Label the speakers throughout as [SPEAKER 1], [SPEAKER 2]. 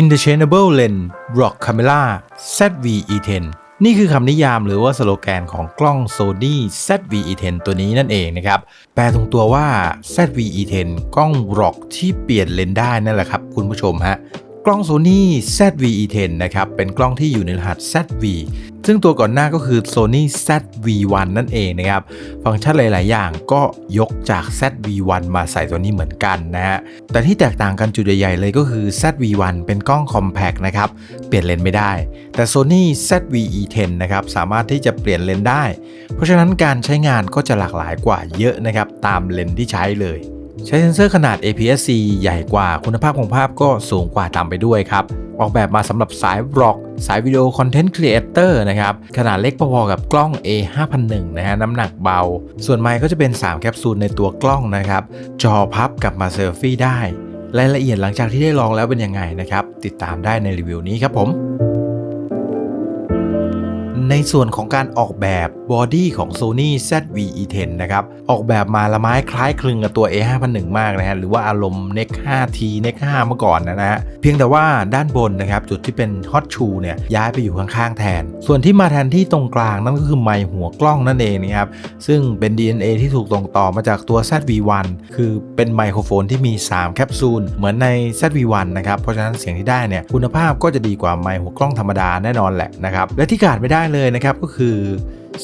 [SPEAKER 1] Interchangeable Lens Rock Camera ZV-E10 นี่คือคำนิยามหรือว่าสโลแกนของกล้อง Sony ZV-E10 ตัวนี้นั่นเองนะครับ แปลตรงตัวว่า ZV-E10 กล้อง ROG ที่เปลี่ยนเลนได้นั่นแหละครับคุณผู้ชมฮะ ล้อง Sony ZV-E10 นะครับ เป็นกล้องที่อยู่ในรหัส ZV ซึ่งตัวก่อนหน้าก็คือ Sony ZV-1 นั่นเองนะครับ ฟังก์ชันหลาย ๆ อย่างก็ยกจาก ZV-1 มาใส่ตัวนี้เหมือนกันนะฮะ แต่ที่แตกต่างกันจุดใหญ่ ๆ เลยก็คือ ZV-1 เป็นกล้อง Compact นะครับ เปลี่ยนเลนส์ไม่ได้ แต่ Sony ZV-E10 นะครับ สามารถที่จะเปลี่ยนเลนส์ได้ เพราะฉะนั้นการใช้งานก็จะหลากหลายกว่าเยอะนะครับ ตามเลนส์ที่ใช้เลย ใช้เซ็นเซอร์ขนาด APS-C ใหญ่กว่าคุณภาพของภาพก็สูงกว่าตามไปด้วยครับ ออกแบบมาสำหรับสายบล็อก สายวิดีโอคอนเทนต์ครีเอเตอร์นะครับ ขนาดเล็กพอๆกับกล้อง A 5001นะฮะน้ำหนักเบา ส่วนไมค์ก็จะเป็น 3 แคปซูลในตัวกล้องนะครับ จอพับกลับมาเซลฟี่ได้ รายละเอียดหลังจากที่ได้ลองแล้วเป็นยังไงนะครับ ติดตามได้ในรีวิวนี้ครับผมในส่วนของการออกแบบ บอดี้ของ Sony ZV-E10 นะครับ ออกแบบมาละไม้คล้ายคลึงกับตัว A5001 มากนะฮะ หรือว่าอารมณ์ NEC 5T NEC 5เมื่อก่อนนะฮะ เพียงแต่ว่าด้านบนนะครับ จุดที่เป็น Hot Shoe เนี่ย ย้ายไปอยู่ข้างๆแทน ส่วนที่มาแทนที่ตรงกลางนั่นก็คือไมค์หัวกล้องนั่นเองนะครับ ซึ่งเป็น DNA ที่ถูกส่งต่อมาจากตัว ZV-1 คือเป็นไมโครโฟนที่มี 3 แคปซูล เหมือนใน ZV-1 นะครับ เพราะฉะนั้นเสียงที่ได้เนี่ยคุณภาพก็จะดีกว่าไมค์หัวกล้องธรรมดาแน่นอนแหละนะครับ และที่ขาดไม่ได้เลยนะครับก็คือ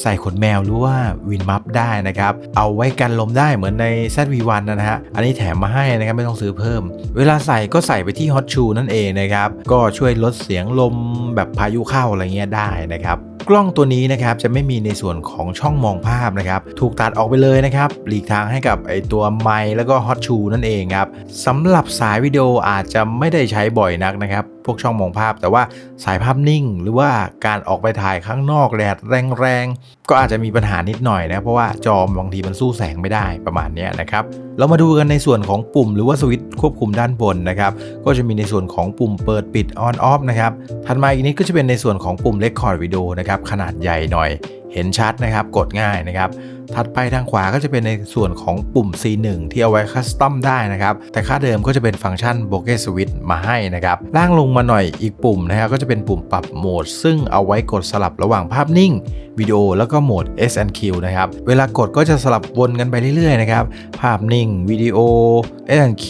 [SPEAKER 1] ใส่ขนแมวหรือว่าวินมัฟได้นะครับ เอาไว้กันลมได้เหมือนใน ZV-1 นะฮะ อันนี้แถมมาให้นะครับไม่ต้องซื้อเพิ่ม เวลาใส่ก็ใส่ไปที่ Hot Shoe นั่นเองนะครับ ก็ช่วยลดเสียงลมแบบพายุเข้าอะไรเงี้ยได้นะครับกล้องตัวนี้นะครับจะไม่มีในส่วนของช่องมองภาพนะครับถูกตัดออกไปเลยนะครับหลีกทางให้กับไอตัวไมค์แล้วก็ Hot Shoe นั่นเองครับสำหรับสายวิดีโออาจจะไม่ได้ใช้บ่อยนักนะครับ พวกช่องมองภาพ แต่ว่าสายภาพนิ่ง หรือว่าการออกไปถ่ายข้างนอกแดดแรงๆ ก็อาจจะมีปัญหานิดหน่อยนะ เพราะว่าจอบางทีมันสู้แสงไม่ได้ประมาณนี้นะครับ เรามาดูกันในส่วนของปุ่มหรือว่าสวิตช์ควบคุมด้านบนนะครับ ก็จะมีในส่วนของปุ่มเปิดปิด on off นะครับ ถัดมาอีกนิดก็จะเป็นในส่วนของปุ่ม record video นะครับขนาดใหญ่หน่อย เห็นชัดนะครับ กดง่ายนะครับถัดไปทางขวาก็จะเป็นในส่วนของปุ่ม C1 ที่เอาไว้คัสตอมได้นะครับ แต่ค่าเดิมก็จะเป็นฟังก์ชัน bokeh switch มาให้นะครับ ล่างลงมาหน่อยอีกปุ่มนะครับก็จะเป็นปุ่มปรับโหมด ซึ่งเอาไว้กดสลับระหว่างภาพนิ่งวิดีโอแล้วก็โหมด S&Q นะครับ เวลากดก็จะสลับวนกันไปเรื่อยๆนะครับ ภาพนิ่งวิดีโอ S&Q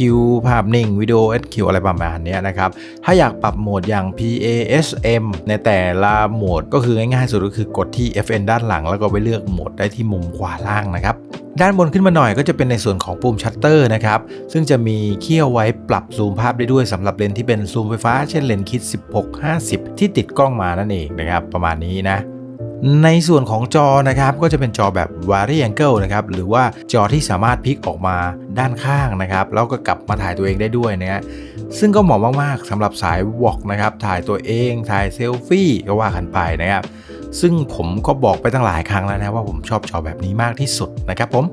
[SPEAKER 1] ภาพนิ่งวิดีโอ S&Q อะไรประมาณนี้นะครับ ถ้าอยากปรับโหมดอย่าง PASM ในแต่ละโหมดก็คือง่ายๆสุดก็คือกดที่ FN ด้านหลัง แล้วก็ไปเลือกโหมดได้ที่มุมขวาล่างนะครับ ด้านบนขึ้นมาหน่อยก็จะเป็นในส่วนของปุ่มชัตเตอร์นะครับ ซึ่งจะมีเขี้ยวไว้ปรับซูมภาพได้ด้วยสำหรับเลนส์ที่เป็นซูมไฟฟ้า เช่นเลนส์คิด 16-50 ที่ติดกล้องมานั่นเองนะครับ ประมาณนี้นะในส่วนของจอนะครับก็จะเป็นจอแบบ Vari Angle นะครับหรือว่าจอที่สามารถพลิกออกมาด้านข้างนะครับแล้วก็กลับมาถ่ายตัวเองได้ด้วยนะฮะซึ่งก็เหมาะมากๆสำหรับสายวอกนะครับถ่ายตัวเองถ่ายเซลฟี่ก็ว่ากันไปนะครับ ซึ่งผมก็บอกไปตั้งหลายครั้งแล้วนะว่าผมชอบจอแบบนี้มากที่สุดนะครับผม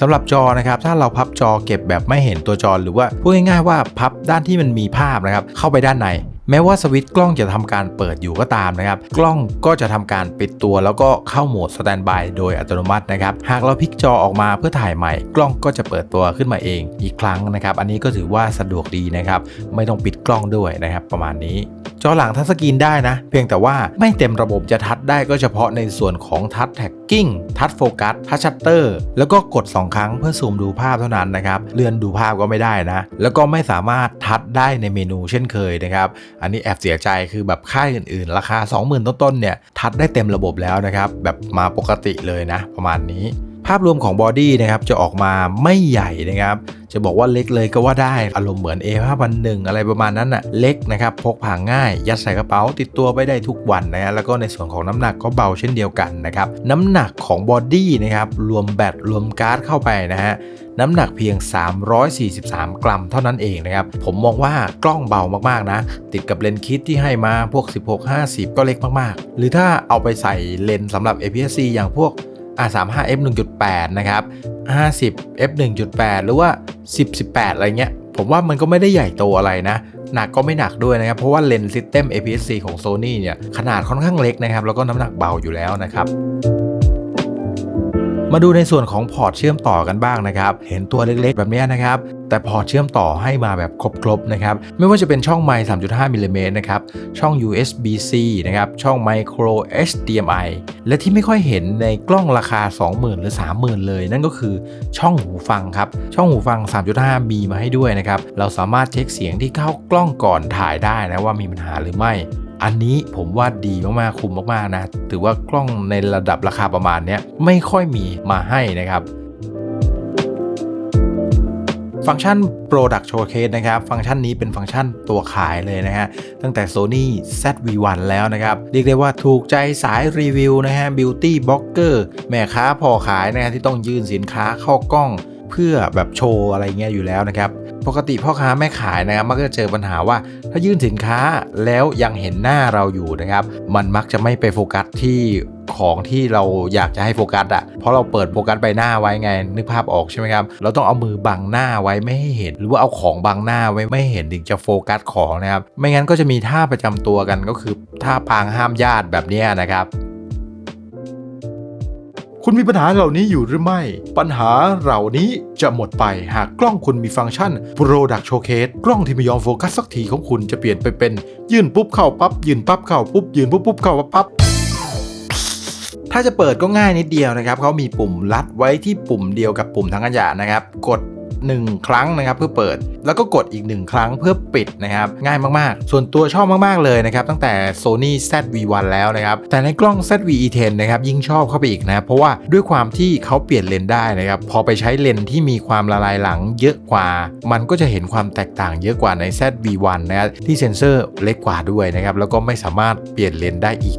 [SPEAKER 1] สำหรับจอนะครับถ้าเราพับจอเก็บแบบไม่เห็นตัวจอหรือว่าพูดง่ายๆว่าพับด้านที่มันมีภาพนะครับเข้าไปด้านใน แม้ว่าสวิตช์กล้องจะทำการเปิดอยู่ก็ตามนะครับ กล้องก็จะทำการปิดตัวแล้วก็เข้าโหมดสแตนบายโดยอัตโนมัตินะครับ หากเราพลิกจอออกมาเพื่อถ่ายใหม่ กล้องก็จะเปิดตัวขึ้นมาเองอีกครั้งนะครับ อันนี้ก็ถือว่าสะดวกดีนะครับ ไม่ต้องปิดกล้องด้วยนะครับ ประมาณนี้จอหลังทัชสกรีนได้นะ เพียงแต่ว่าไม่เต็มระบบจะทัชได้ก็เฉพาะในส่วนของทัชแท็กกิ้งทัชโฟกัสทัชชัตเตอร์แล้วก็กด 2 ครั้งเพื่อซูมดูภาพเท่านั้นนะครับเลื่อนดูภาพก็ไม่ได้นะ แล้วก็ไม่สามารถทัชได้ในเมนูเช่นเคยนะครับอันนี้แอบเสียใจคือแบบค่ายอื่นๆ ราคา 20,000 ต้นๆเนี่ยทัดได้เต็มระบบแล้วนะครับ แบบมาปกติเลยนะ ประมาณนี้ ภาพรวมของบอดี้นะครับจะออกมาไม่ใหญ่นะครับ จะบอกว่าเล็กเลยก็ว่าได้ อารมณ์เหมือน A 5 0 0อะไรประมาณนั้นน่ะเล็กนะครับ พกพาง่าย ยัดใส่กระเป๋าติดตัวไปได้ทุกวันนะฮะแล้วก็ในส่วนของน้ำหนักก็เบาเช่นเดียวกันนะครับ น้ำหนักของบอดี้นะครับรวมแบตรวมการ์ดเข้าไปนะฮะน้ำหนักเพียง 343 กรัมเท่านั้นเองนะครับ ผมมองว่ากล้องเบามากๆนะ ติดกับเลนส์คิดที่ให้มาพวก 16-50 ก็เล็กมากๆ หรือถ้าเอาไปใส่เลนส์สำหรับ APS-C อย่างพวก R35 f 1.8นะครับ50 f 1.8หรือว่า 10 18 อะไรเงี้ย ผมว่ามันก็ไม่ได้ใหญ่โตอะไรนะหนักก็ไม่หนักด้วยนะครับ เพราะว่าเลนส์ซิสเต็ม APS-C ของ Sony เนี่ย ขนาดค่อนข้างเล็กนะครับ แล้วก็น้ำหนักเบาอยู่แล้วนะครับ มาดูในส่วนของพอร์ตเชื่อมต่อกันบ้างนะครับ เห็นตัวเล็กๆ แบบนี้นะครับ แต่พอร์ตเชื่อมต่อให้มาแบบครบๆนะครับ ไม่ว่าจะเป็นช่องไมค์3.5มิลลิเมตรนะครับ ช่อง USB-C นะครับ ช่อง Micro HDMI และที่ไม่ค่อยเห็นในกล้องราคา 20,000 หรือ 30,000 เลย นั่นก็คือช่องหูฟังครับ ช่องหูฟัง 3.5 มีมาให้ด้วยนะครับ เราสามารถเช็คเสียงที่เข้ากล้องก่อนถ่ายได้นะว่ามีปัญหาหรือไม่ อันนี้ผมว่าดีมากๆ คุ้มมากๆนะ ถือว่ากล้องในระดับราคาประมาณนี้ไม่ค่อยมีมาให้นะครับฟังก์ชัน Product Showcase นะครับ ฟังก์ชันนี้เป็นฟังก์ชันตัวขายเลยนะฮะ ตั้งแต่ Sony ZV-1 แล้วนะครับ เรียกได้ว่าถูกใจสายรีวิวนะฮะ Beauty Blogger แม่ค้าพอขายนะฮะที่ต้องยื่นสินค้าเข้ากล้อง เพื่อแบบโชว์อะไรเงี้ยอยู่แล้วนะครับ ปกติพ่อค้าแม่ขายนะครับมักจะเจอปัญหาว่าถ้ายื่นสินค้าแล้วยังเห็นหน้าเราอยู่นะครับ มันมักจะไม่ไปโฟกัสที่ของที่เราอยากจะให้โฟกัสอะเพราะเราเปิดโฟกัสใบหน้าไว้ไง นึกภาพออกใช่ไหมครับ เราต้องเอามือบังหน้าไว้ไม่ให้เห็น หรือว่าเอาของบังหน้าไว้ไม่เห็นถึงจะโฟกัสของนะครับ ไม่งั้นก็จะมีท่าประจำตัวกันก็คือท่าพางห้ามญาติแบบนี้นะครับ คุณมีปัญหาเหล่านี้อยู่หรือไม่ ปัญหาเหล่านี้จะหมดไปหากกล้องคุณมีฟังก์ชัน Product Showcase กล้องที่ไม่ยอมโฟกัสสักทีของคุณจะเปลี่ยนไปเป็น ยื่นปุ๊บเข้าปั๊บยื่นปั๊บเข้าปุ๊บยื่นปุ๊บปุ๊บเข้าปั๊บปั๊บถ้าจะเปิดก็ง่ายนิดเดียวนะครับเขามีปุ่มลัดไว้ที่ปุ่มเดียวกับปุ่มทั้งขยะนะครับ กด 1 ครั้งนะครับเพื่อเปิด แล้วก็กดอีก 1 ครั้งเพื่อปิดนะครับง่ายมากๆ ส่วนตัวชอบมากๆเลยนะครับตั้งแต่ Sony ZV-1 แล้วนะครับแต่ในกล้อง ZV-E10 นะครับยิ่งชอบเข้าไปอีกนะเพราะว่าด้วยความที่เขาเปลี่ยนเลนได้นะครับพอไปใช้เลนที่มีความละลายหลังเยอะกว่า มันก็จะเห็นความแตกต่างเยอะกว่าใน ZV-1 นะครับที่เซ็นเซอร์เล็กกว่าด้วยนะครับแล้วก็ไม่สามารถเปลี่ยนเลนได้อีก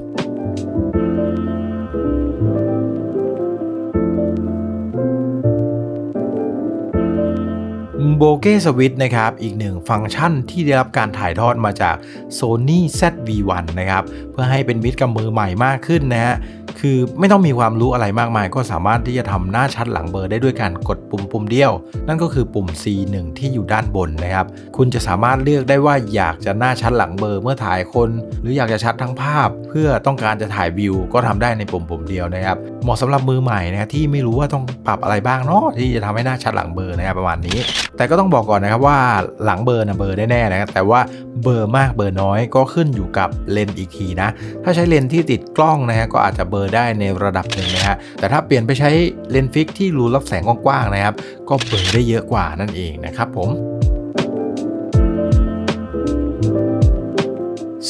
[SPEAKER 1] โบเก้สวิตนะครับ อีกหนึ่งฟังก์ชันที่ได้รับการถ่ายทอดมาจาก Sony ZV-1 นะครับ เพื่อให้เป็นมิตรกับมือใหม่มากขึ้นนะฮะคือไม่ต้องมีความรู้อะไรมากมาย ก็สามารถที่จะทำหน้าชัดหลังเบอร์ได้ด้วยการกดปุ่มปุ่มเดียว นั่นก็คือปุ่ม C1 ที่อยู่ด้านบนนะครับ คุณจะสามารถเลือกได้ว่าอยากจะหน้าชัดหลังเบอร์เมื่อถ่ายคน หรืออยากจะชัดทั้งภาพ เพื่อต้องการจะถ่ายวิว ก็ทำได้ในปุ่มปุ่มเดียวนะครับ เหมาะสำหรับมือใหม่นะที่ไม่รู้ว่าต้องปรับอะไรบ้างเนาะที่จะทำให้หน้าชัดหลังเบอร์นะครับประมาณนี้ แต่ก็ต้องบอกก่อนนะครับว่าหลังเบอร์นะเบอร์ได้แน่นะครับแต่ว่าเบอร์มากเบอร์น้อยก็ขึ้นอยู่กับเลนส์อีกทีนะ ถ้าใช้เลนส์ที่ติดกล้องนะฮะก็อาจจะเบอร์ได้ในระดับหนึ่งนะฮะแต่ถ้าเปลี่ยนไปใช้เลนส์ฟิกที่รูรับแสงกว้างๆนะครับ ก็เบอร์ได้เยอะกว่านั่นเองนะครับผม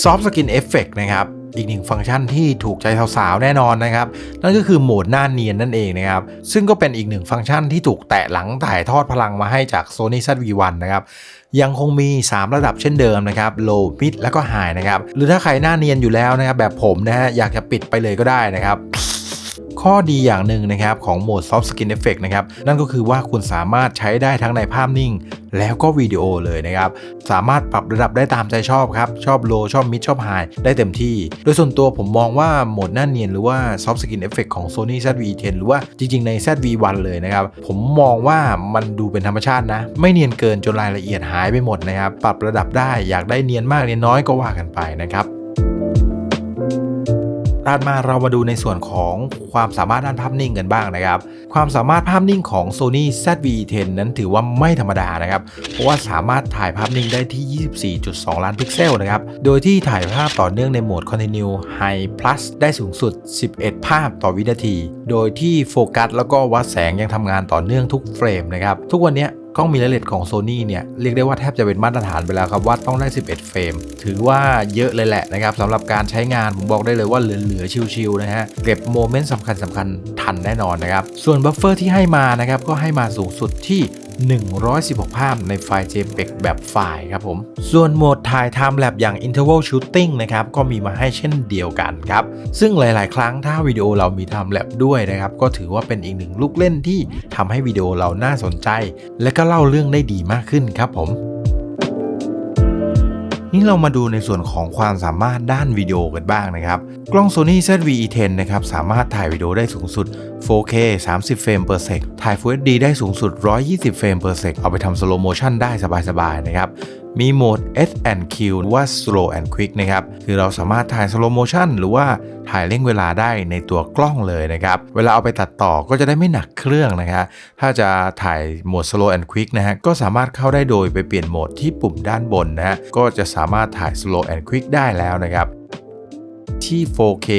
[SPEAKER 1] Soft Skin Effect นะครับอีกหนึ่งฟังก์ชันที่ถูกใจสาวๆแน่นอนนะครับ นั่นก็คือโหมดหน้าเนียนนั่นเองนะครับ ซึ่งก็เป็นอีกหนึ่งฟังก์ชันที่ถูกแตะหลังถ่ายทอดพลังมาให้จาก Sony ZV-1 นะครับยังคงมี 3 ระดับเช่นเดิมนะครับ low mid แล้วก็ high นะครับ หรือถ้าใครหน้าเนียนอยู่แล้วนะครับแบบผมนะฮะอยากจะปิดไปเลยก็ได้นะครับ ข้อดีอย่างหนึ่งนะครับของโหมด Soft Skin Effect นะครับนั่นก็คือว่าคุณสามารถใช้ได้ทั้งในภาพนิ่ง แล้วก็วิดีโอเลยนะครับ สามารถปรับระดับได้ตามใจชอบครับ ชอบ low ชอบ mid ชอบ high ได้เต็มที่ โดยส่วนตัวผมมองว่าโหมดหน้าเนียนหรือว่า Soft Skin Effect ของ Sony ZV-10 หรือว่าจริง ๆ ใน ZV-1 เลยนะครับ ผมมองว่ามันดูเป็นธรรมชาตินะ ไม่เนียนเกินจนรายละเอียดหายไปหมดนะครับ ปรับระดับได้อยากได้เนียนมากเนียนน้อยก็ว่ากันไปนะครับ ถัดมาเรามาดูในส่วนของความสามารถด้านภาพนิ่งกันบ้างนะครับ ความสามารถภาพนิ่งของ Sony ZV-10 นั้นถือว่าไม่ธรรมดานะครับ เพราะว่าสามารถถ่ายภาพนิ่งได้ที่ 24.2 ล้านพิกเซลนะครับ โดยที่ถ่ายภาพต่อเนื่องในโหมด Continue High Plus ได้สูงสุด 11 ภาพต่อวินาที โดยที่โฟกัสแล้วก็วัดแสงยังทำงานต่อเนื่องทุกเฟรมนะครับ ทุกวันนี้กล้องมิเรอร์เลสของ Sony เนี่ยเรียกได้ว่าแทบจะเป็นมาตรฐานไปแล้วครับว่าต้องได้ 11 เฟรม ถือว่าเยอะเลยแหละนะครับสำหรับการใช้งานผมบอกได้เลยว่าเหลือๆชิวๆนะฮะเก็บโมเมนต์สำคัญสคัญๆทันแน่นอนนะครับส่วนบัฟเฟอร์ที่ให้มานะครับก็ให้มาสูงสุดที่ 116 ภาพในไฟล์ JPEG แบบไฟล์ครับผม ส่วนโหมดถ่าย Time Lapse อย่าง Interval Shooting นะครับ ก็มีมาให้เช่นเดียวกันครับ ซึ่งหลาย ๆ ครั้งถ้าวิดีโอเรามี Time Lapse ด้วยนะครับ ก็ถือว่าเป็นอีกหนึ่งลูกเล่นที่ทำให้วิดีโอเราน่าสนใจ และก็เล่าเรื่องได้ดีมากขึ้นครับผม นี่เรามาดูในส่วนของความสามารถด้านวิดีโอกันบ้างนะครับ กล้อง Sony ZV-E10 นะครับสามารถถ่ายวิดีโอได้สูงสุด 4K 30เฟรมเพอร์เซกถ่าย Full HD ได้สูงสุด 120 เฟรมเพอร์เซกเอาไปทำสโลโมชันได้สบายๆนะครับ มีโหมด S&Q หรือว่า Slow and Quick นะครับ คือเราสามารถถ่าย Slow Motion หรือว่าถ่ายเร่งเวลาได้ในตัวกล้องเลยนะครับ เวลาเอาไปตัดต่อก็จะได้ไม่หนักเครื่องนะครับถ้าจะถ่ายโหมด Slow and Quick นะฮะ ก็สามารถเข้าได้โดยไปเปลี่ยนโหมดที่ปุ่มด้านบนนะฮะ ก็จะสามารถถ่าย Slow and Quick ได้แล้วนะครับ ที่ 4K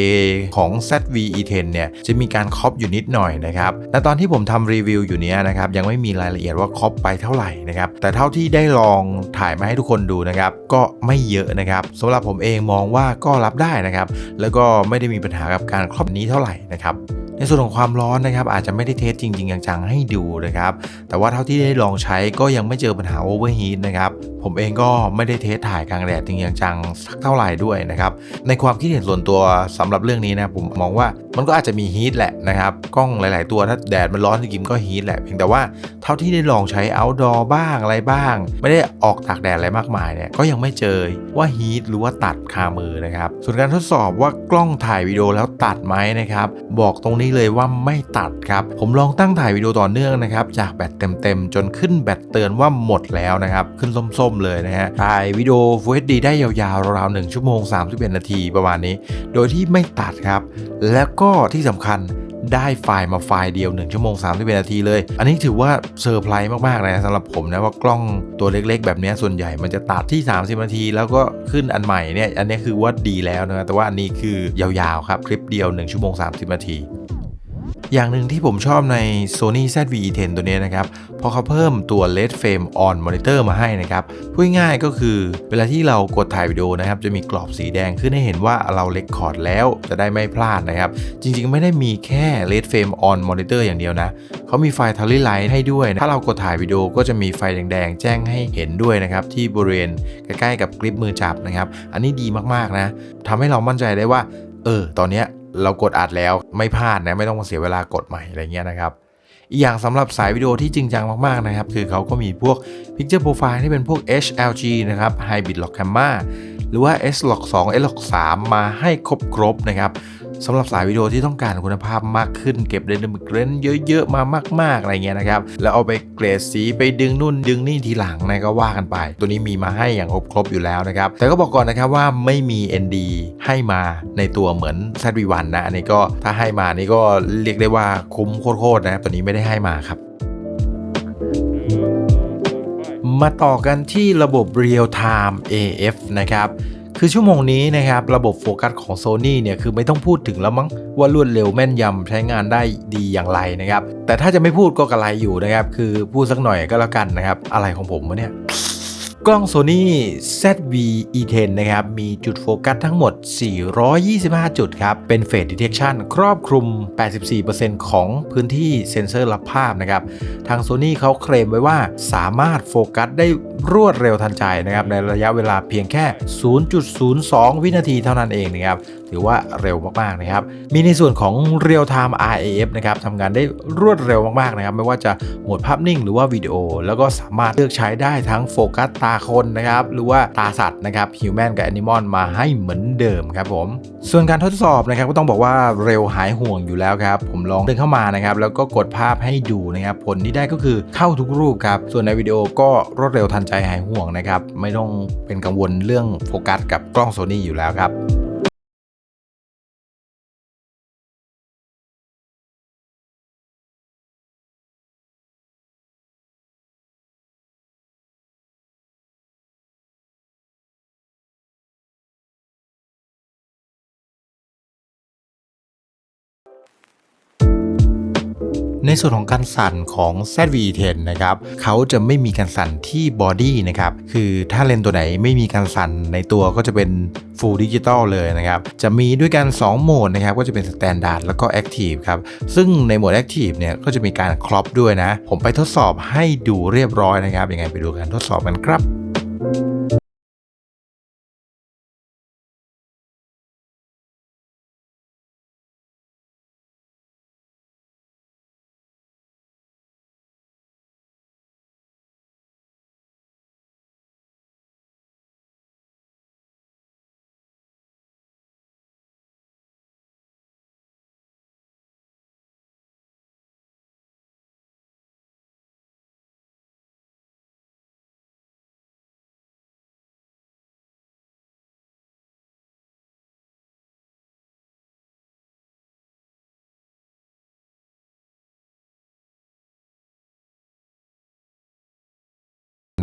[SPEAKER 1] ของ ZV-E10 เนี่ยจะมีการครอปอยู่นิดหน่อยนะครับและตอนที่ผมทำรีวิวอยู่เนี้ยนะครับยังไม่มีรายละเอียดว่าครอปไปเท่าไหร่นะครับแต่เท่าที่ได้ลองถ่ายมาให้ทุกคนดูนะครับก็ไม่เยอะนะครับสำหรับผมเองมองว่าก็รับได้นะครับแล้วก็ไม่ได้มีปัญหากับการครอปนี้เท่าไหร่นะครับในส่วนของความร้อนนะครับอาจจะไม่ได้เทสจริงๆจังๆให้ดูนะครับแต่ว่าเท่าที่ได้ลองใช้ก็ยังไม่เจอปัญหาโอเวอร์ฮีทนะครับผมเองก็ไม่ได้เทสถ่ายกลางแดดจริงจังสักเท่าไหร่ด้วยนะครับ ในความคิดเห็นส่วนตัวสำหรับเรื่องนี้นะผมมองว่ามันก็อาจจะมีฮีทแหละนะครับ กล้องหลาย ๆ ตัวถ้าแดดมันร้อนจริงก็ฮีทแหละเพียงแต่ว่าเท่าที่ได้ลองใช้ outdoor บ้างอะไรบ้าง ไม่ได้ออกตากแดดอะไรมากมายเนี่ยก็ยังไม่เจอว่าฮีทหรือว่าตัดคามือนะครับ ส่วนการทดสอบว่ากล้องถ่ายวิดีโอแล้วตัดไหมนะครับ บอกตรงนี้เลยว่าไม่ตัดครับ ผมลองตั้งถ่ายวิดีโอต่อเนื่องนะครับจากแบตเต็ม ๆ จนขึ้นแบตเตือนว่าหมดแล้วนะครับขึ้นส้มๆเลยนะฮะถ่ายวิดีโอ Full HD ได้ยาวๆ ราวๆ1ชั่วโมง 31 นาทีประมาณนี้ โดยที่ไม่ตัดครับ แล้วก็ที่สำคัญได้ไฟล์มาไฟล์เดียว 1 ชั่วโมง31นาทีเลย อันนี้ถือว่าเซอร์ไพรส์มาก ๆ นะสำหรับผมนะ ว่ากล้องตัวเล็กๆ แบบนี้ส่วนใหญ่มันจะตัดที่ 30 นาที แล้วก็ขึ้นอันใหม่เนี่ย อันนี้คือว่าดีแล้วนะ แต่ว่าอันนี้คือยาว ๆ ครับ คลิปเดียว 1 ชั่วโมง 30 นาที อย่างหนึ่งที่ผมชอบใน Sony ZV-E10 ตัวนี้นะครับเพราะเขาเพิ่มตัว LED Frame On Monitor มาให้นะครับ พูดง่ายก็คือเวลาที่เรากดถ่ายวิดีโอนะครับ จะมีกรอบสีแดงขึ้นให้เห็นว่าเราเลคคอร์ดแล้วจะได้ไม่พลาดนะครับ จริงๆ ไม่ได้มีแค่ LED Frame On Monitor อย่างเดียวนะ เขามีไฟ t a l y Light ให้ด้วย ถ้าเรากดถ่ายวิดีโอก็จะมีไฟแดงๆ แจ้งให้เห็นด้วยนะครับ ที่บริเวณใกล้ๆกับกริปมือจับนะครับ อันนี้ดีมากๆนะทำให้เรามั่นใจได้ว่าเออ ตอนเนี้ย เรากดอัดแล้วไม่พลาดนะไม่ต้องมาเสียเวลากดใหม่อะไรเงี้ยนะครับอีกอย่างสำหรับสายวิดีโอที่จริงจังมากๆนะครับ คือเขาก็มีพวก Picture Profile ที่เป็นพวก HLG นะครับ Hybrid Log Camera หรือว่า S-Log 2 S-Log 3มาให้ครบๆนะครับ สำหรับสายวิดีโอที่ต้องการคุณภาพมากขึ้น เก็บ Dynamic Range เยอะๆ มามากๆอะไรเงี้ยนะครับ แล้วเอาไปเกรดสีไปดึงนู่นดึงนี่ทีหลังนะก็ว่ากันไป ตัวนี้มีมาให้อย่างครบๆอยู่แล้วนะครับ แต่ก็บอกก่อนนะครับว่าไม่มี ND ให้มาในตัวเหมือน ZV-1 นะอันนี้ก็ถ้าให้มานี่ก็เรียกได้ว่าคุ้มโคตรๆนะครับตัวนี้ไม่ได้ให้มาครับมาต่อกันที่ระบบ Real Time AF นะครับ คือชั่วโมงนี้นะครับระบบโฟกัสของ Sony เนี่ยคือไม่ต้องพูดถึงแล้วมั้งว่ารวดเร็วแม่นยำใช้งานได้ดีอย่างไรนะครับแต่ถ้าจะไม่พูดก็กระไรอยู่นะครับคือพูดสักหน่อยก็แล้วกันนะครับอะไรของผมวะเนี่ย กล้อง Sony ZV-E10 นะครับ มีจุดโฟกัสทั้งหมด 425 จุดครับ เป็น Phase Detection ครอบคลุม 84%ของพื้นที่เซ็นเซอร์รับภาพนะครับ ทาง Sony เขาเคลมไว้ว่าสามารถโฟกัสได้รวดเร็วทันใจนะครับ ในระยะเวลาเพียงแค่ 0.02 วินาทีเท่านั้นเองนะครับถือว่าเร็วมากๆนะครับ มีในส่วนของ Real Time RAF นะครับทำงานได้รวดเร็วมากๆนะครับ ไม่ว่าจะโหมดภาพนิ่งหรือว่าวิดีโอ แล้วก็สามารถเลือกใช้ได้ทั้งโฟกัสตาคนนะครับหรือว่าตาสัตว์นะครับฮิวแมนกับแอนิมอลมาให้เหมือนเดิมครับผมส่วนการทดสอบนะครับก็ต้องบอกว่าเร็วหายห่วงอยู่แล้วครับผมลองเดินเข้ามานะครับแล้วก็กดภาพให้ดูนะครับผลที่ได้ก็คือเข้าทุกรูปครับส่วนในวิดีโอก็รวดเร็วทันใจหายห่วงนะครับไม่ต้องเป็นกังวลเรื่องโฟกัสกับกล้องโซนี่อยู่แล้วครับ ในส่วนของการสั่นของ ZV-10 นะครับเขาจะไม่มีการสั่นที่บอดี้นะครับคือถ้าเลนตัวไหนไม่มีการสั่นในตัวก็จะเป็น Full Digital เลยนะครับจะมีด้วยกัน 2 โหมดนะครับก็จะเป็น Standard แล้วก็ Active ครับซึ่งในโหมด Active เนี่ยก็จะมีการครอปด้วยนะ ผมไปทดสอบให้ดูเรียบร้อยนะครับยังไงไปดูการทดสอบกันครับ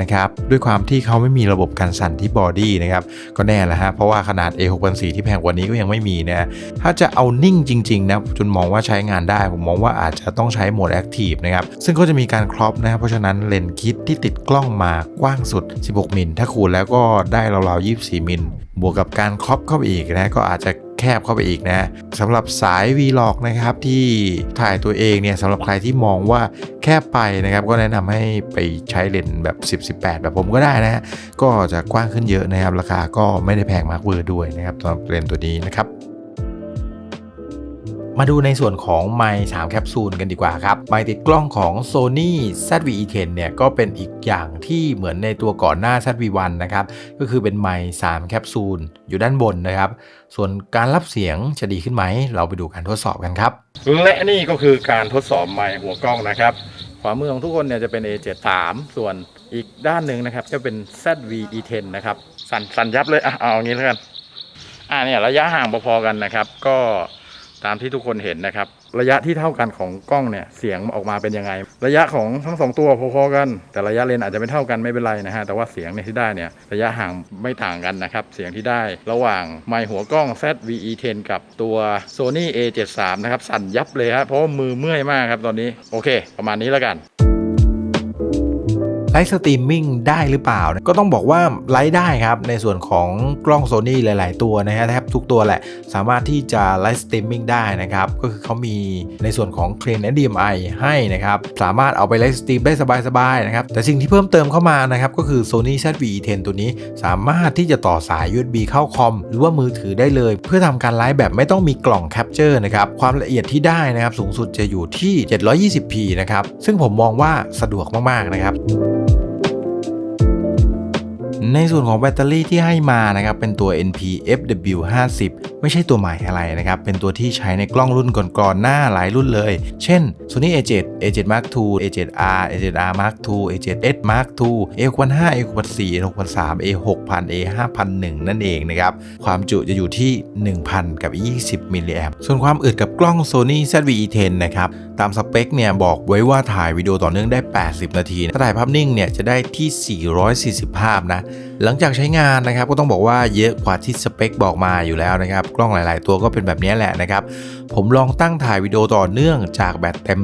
[SPEAKER 1] นะครับด้วยความที่เขาไม่มีระบบการสั่นที่บอดี้นะครับก็แน่แหละฮะเพราะว่าขนาด A6004 ที่แพงกว่านี้ก็ยังไม่มีนะถ้าจะเอานิ่งจริงๆนะจนมองว่าใช้งานได้ ผมมองว่าอาจจะต้องใช้โหมด Active นะครับซึ่งก็จะมีการครอปนะครับเพราะฉะนั้นเลนส์คิดที่ติดกล้องมากว้างสุด 16 มิลถ้าคูณแล้วก็ได้ราวๆ24 มิลบวกกับการครอปเข้าไปอีกนะก็อาจจะ แคบเข้าไปอีกนะสำหรับสาย Vlog นะครับที่ถ่ายตัวเองเนี่ยสำหรับใครที่มองว่าแคบไปนะครับก็แนะนำให้ไปใช้เลนส์แบบ 10 18 แบบผมก็ได้นะฮะก็จะกว้างขึ้นเยอะนะครับราคาก็ไม่ได้แพงมากเวอร์ด้วยนะครับสำหรับเลนส์ตัวนี้นะครับ มาดูในส่วนของไมค์3แคปซูลกันดีกว่าครับไมค์ติดกล้องของ Sony ZV-E10 เนี่ยก็เป็นอีกอย่างที่เหมือนในตัวก่อนหน้า ZV-1 นะครับก็คือเป็นไมค์3แคปซูลอยู่ด้านบนนะครับ ส่วนการรับเสียงจะดีขึ้นไหม เราไปดูการทดสอบกันครับ
[SPEAKER 2] และนี่ก็คือการทดสอบไมค์หัวกล้องนะครับขวามือของทุกคนเนี่ยจะเป็น A73 ส่วนอีกด้านหนึ่งนะครับจะเป็น ZV-E10 นะครับสั่นสั่นยับเลยอะเอาอย่างนี้แล้วกันอ่าเนี่ยระยะห่างพอๆกันนะครับ ก็ ตามที่ทุกคนเห็นนะครับ ระยะที่เท่ากันของกล้องเนี่ยเสียงออกมาเป็นยังไง ระยะของทั้งสองตัวพอๆกัน แต่ระยะเลนอาจจะไม่เท่ากันไม่เป็นไรนะฮะแต่ว่าเสียงเนี่ยที่ได้เนี่ยระยะห่างไม่ต่างกันนะครับเสียงที่ได้ระหว่างไมค์หัวกล้อง ZV-E10 กับตัว Sony A73 นะครับสั่นยับเลยฮะเพราะว่ามือเมื่อยมากครับตอนนี้โอเค ประมาณนี้แล้วกัน
[SPEAKER 1] ไลฟ์สตรีมมิ่งได้หรือเปล่า ก็ต้องบอกว่าไลฟ์ได้ครับ ในส่วนของกล้อง Sony หลาย ๆ ตัวนะฮะแทบทุกตัวแหละ สามารถที่จะไลฟ์สตรีมมิ่งได้นะครับ ก็คือเขามีในส่วนของ Crane HDMI ให้นะครับ สามารถเอาไปไลฟ์สตรีมได้สบาย ๆ นะครับ แต่สิ่งที่เพิ่มเติมเข้ามานะครับ ก็คือ Sony ZV-E10 ตัวนี้ สามารถที่จะต่อสาย USB เข้าคอม หรือว่ามือถือได้เลย เพื่อทำการไลฟ์แบบไม่ต้องมีกล่องแคปเจอร์นะครับความละเอียดที่ได้นะครับสูงสุดจะอยู่ที่ 720p นะครับซึ่งผมมองว่าสะดวกมากๆนะครับ ในส่วนของแบตเตอรี่ที่ให้มานะครับเป็นตัว NP FW50 ไม่ใช่ตัวใหม่อะไรนะครับ เป็นตัวที่ใช้ในกล้องรุ่นก่อนๆหน้าหลายรุ่นเลย เช่น Sony A7 A7 Mark II A7R A7R Mark II A7S Mark II A65 A64 A63 A6000 A5001 นั่นเองนะครับ ความจุจะอยู่ที่ 1,000 กับ 20มิลลิแอมส่วนความอึดกับกล้อง Sony ZV-E10 นะครับ ตามสเปคเนี่ยบอกไว้ว่าถ่ายวิดีโอต่อเนื่องได้ 80 นาทีถ้าถ่ายภาพนิ่งเนี่ยจะได้ที่ 440 ภาพนะหลังจากใช้งานนะครับก็ต้องบอกว่าเยอะกว่าที่สเปคบอกมาอยู่แล้วนะครับ กล้องหลาย ๆ ตัวก็เป็นแบบนี้แหละนะครับ ผมลองตั้งถ่ายวิดีโอต่อเนื่องจากแบตเต็ม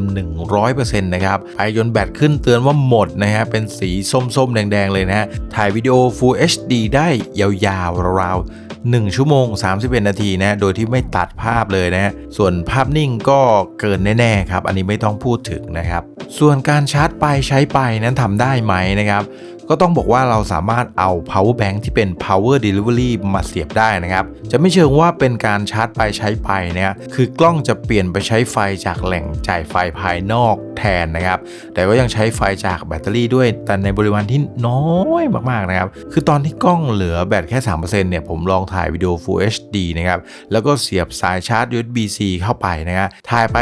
[SPEAKER 1] 100%นะครับไปจนแบตขึ้นเตือนว่าหมดนะฮะเป็นสีส้ม ๆ แดง ๆ เลยนะฮะถ่ายวิดีโอ Full HD ได้ยาวๆราวๆ1ชั่วโมง 31 นาทีนะ โดยที่ไม่ตัดภาพเลยนะฮะส่วนภาพนิ่งก็เกินแน่ๆครับ อันนี้ไม่ต้องพูดถึงนะครับ ส่วนการชาร์จไปใช้ไปนั้นทำได้ไหมนะครับ ก็ต้องบอกว่าเราสามารถเอา power bank ที่เป็น power delivery มาเสียบได้นะครับ จะไม่เชิงว่าเป็นการชาร์จไปใช้ไปเนะคือกล้องจะเปลี่ยนไปใช้ไฟจากแหล่งจ่ายไฟภายนอกแทนนะครับ แต่ก็ยังใช้ไฟจากแบตเตอรี่ด้วย แต่ในบริวารที่น้อยมากๆนะครับ คือตอนที่กล้องเหลือแบตแค่ 3%เนี่ยผมลองถ่ายวิดีโอ Full HD นะครับ แล้วก็เสียบสายชาร์จ USB-C เข้าไปนะครับถ่ายไป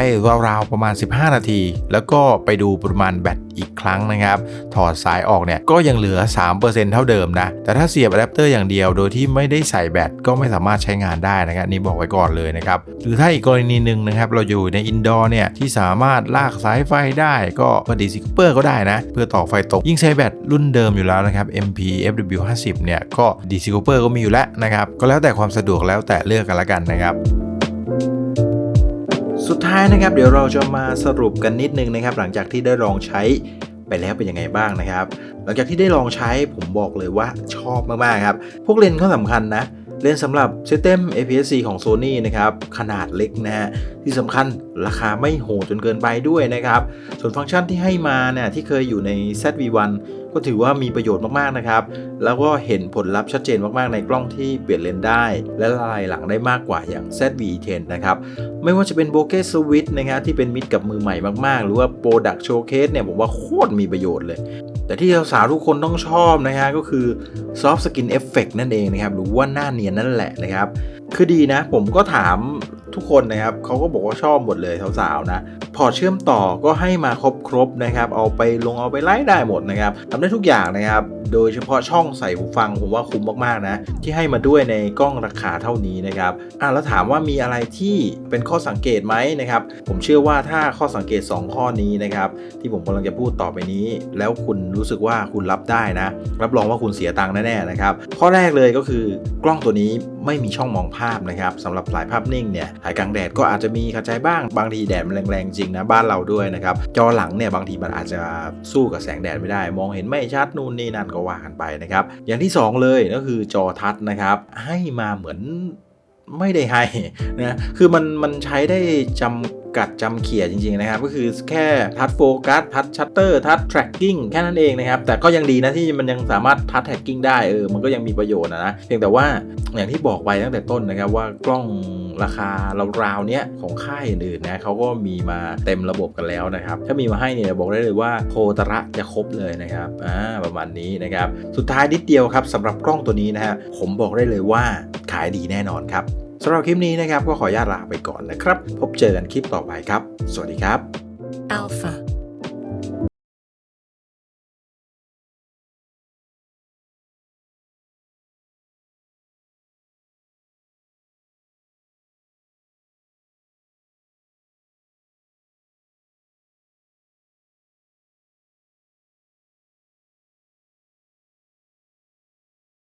[SPEAKER 1] ราวๆประมาณ 15 นาที แล้วก็ไปดูปริมาณแบตอีกครั้งนะครับ ถอดสายออกเนี่ยก็ยังเหลือ 3%เท่าเดิมนะ แต่ถ้าเสียบอะแดปเตอร์อย่างเดียว โดยที่ไม่ได้ใส่แบตก็ไม่สามารถใช้งานได้นะครับนี่บอกไว้ก่อนเลยนะครับ หรือถ้าอีกกรณีหนึ่งนะครับ เราอยู่ในอินดอร์เนี่ยที่สามารถลากสายไฟได้ก็ก็ดีซิคเปอร์ก็ได้นะ เพื่อต่อไฟตกยิ่งใช้แบตรุ่นเดิมอยู่แล้วนะครับ MP FW50 เนี่ยก็ดีซิคเปอร์ก็มีอยู่แล้วนะครับก็แล้วแต่ความสะดวกแล้วแต่เลือกกันละกันนะครับสุดท้ายนะครับเดี๋ยวเราจะมาสรุปกันนิดนึงนะครับ หลังจากที่ได้ลองใช้ ไปแล้วเป็นยังไงบ้างนะครับ หลังจากที่ได้ลองใช้ผมบอกเลยว่าชอบมากๆครับ พวกเลนส์ก็สำคัญนะ เลนส์สำหรับ System APS-C ของ Sony นะครับขนาดเล็กนะฮะที่สำคัญราคาไม่โหดจนเกินไปด้วยนะครับ ส่วนฟังก์ชันที่ให้มาเนี่ยที่เคยอยู่ใน ZV-1 ก็ถือว่ามีประโยชน์มาก ๆ นะครับ แล้วก็เห็นผลลัพธ์ชัดเจนมาก ๆ ในกล้องที่เปลี่ยนเลนได้ และลายหลังได้มากกว่าอย่าง ZV-10 นะครับ ไม่ว่าจะเป็นโบเกสสวิตนะครับที่เป็นมิตรกับมือใหม่มาก ๆ หรือว่าโปรดักโชว์เคสเนี่ยผมว่าโคตรมีประโยชน์เลย แต่ที่สาวๆทุกคนต้องชอบนะฮะก็คือ Soft Skin Effect นั่นเองนะครับหรือว่าหน้าเนียนนั่นแหละนะครับ คือดีนะ ผมก็ถามทุกคนนะครับเขาก็บอกว่าชอบหมดเลยสาวๆนะ พอเชื่อมต่อก็ให้มาครบครบๆนะครับ เอาไปลงเอาไปไล่ได้หมดนะครับทำได้ทุกอย่างนะครับ โดยเฉพาะช่องใส่หูฟังผมว่าคุ้มมากๆนะ ที่ให้มาด้วยในกล้องราคาเท่านี้นะครับอะแล้วถามว่ามีอะไรที่เป็นข้อสังเกตไหมนะครับ ผมเชื่อว่าถ้าข้อสังเกต 2 ข้อนี้นะครับ ที่ผมกำลังจะพูดต่อไปนี้ แล้วคุณรู้สึกว่าคุณรับได้นะ รับรองว่าคุณเสียตังค์แน่ๆนะครับ ข้อแรกเลยก็คือกล้องตัวนี้ไม่มีช่องมองภาพนะครับสำหรับถ่ายภาพนิ่งเนี่ยถ่ายกลางแดดก็อาจจะมีขัดใจบ้างบางทีแดดมันแรงๆจริงนะบ้านเราด้วยนะครับจอหลังเนี่ยบางทีมันอาจจะสู้กับแสงแดดไม่ได้ มองเห็นไม่ชัดนู่นนี่นั่นก็ว่ากันไปนะครับอย่างที่สองเลยก็คือจอทัชนะครับให้มาเหมือนไม่ได้ให้นะคือมันมันใช้ได้จำ กัดจำเขี่ยจริงๆนะครับ ก็คือแค่ทัชโฟกัสทัชชัตเตอร์ทัช tracking แค่นั้นเองนะครับ แต่ก็ยังดีนะที่มันยังสามารถทัช tracking ได้เออมันก็ยังมีประโยชน์นะนะเพียงแต่ว่าอย่างที่บอกไปตั้งแต่ต้นนะครับว่ากล้องราคาราวๆเนี้ยของค่ายอื่นๆนะเขาก็มีมาเต็มระบบกันแล้วนะครับ ถ้ามีมาให้เนี่ยบอกได้เลยว่าโคตระจะครบเลยนะครับอ่าประมาณนี้นะครับ สุดท้ายนิดเดียวครับสำหรับกล้องตัวนี้นะฮะผมบอกได้เลยว่าขายดีแน่นอนครับ สำหรับคลิปนี้นะครับก็ขออนุญาตลาไปก่อนนะครับ พบเจอกันคลิปต่อไปครับ สวัสดีครับ
[SPEAKER 3] Alpha.